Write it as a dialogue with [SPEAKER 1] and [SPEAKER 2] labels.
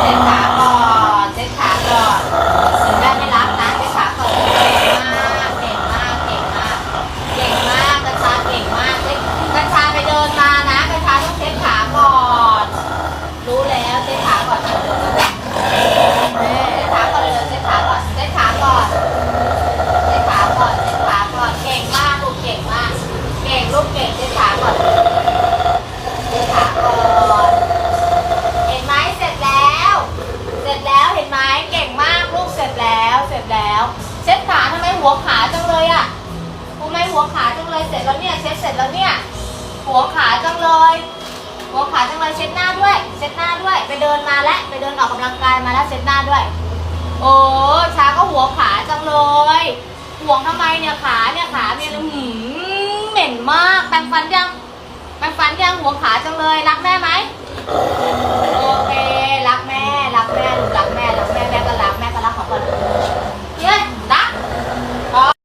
[SPEAKER 1] เช็ดขาก่อนเช็ดขาก่อนถึงได้ไม่รับนะเช็ดขาก่อนเก่งมากเก่งมากเก่งมากเก่งมากกระชาเก่งมากเช็ดกระชาไปเดินมานะกระชาต้องเช็ดขาก่อน รู้แล้วเช็ดขาก่อนเช็ดขาก่อนเลยเช็ดขาก่อนเช็ดขาก่อนเช็ดขาก่อนเช็ดขาก่อนเก่งมากลูกเก่งมาก เก่งลูกเก่งเช็ดขาก่อนเช็ดขาก่อน เห็นไหมเสร็จแล้ว เสร็จแล้วเห็นไหมเก่งมากลูกเสร็จแล้วเสร็จแล้ว เช็ดขาทำไม หัวขาจังเลยอะทำไมหัวขาจังเลยเสร็จแล้วเนี่ยเช็ดเสร็จแล้วเนี่ย หัวขาจังเลย หัวขาจังเลยเช็ดหน้าด้วย เช็ดหน้าด้วย ไปเดินมาแล้วไปเดินออกกำลังกายมาแล้วเช็ดหน้าด้วย โอ้ช้าก็หัวขาจังเลยห่วงทำไมเนี่ยขาเนี่ยขาเนี่ยหืมเหม็นมากแปรงฟันยังแปรงฟันยังหัวขาจังเลยรักแม่ไหม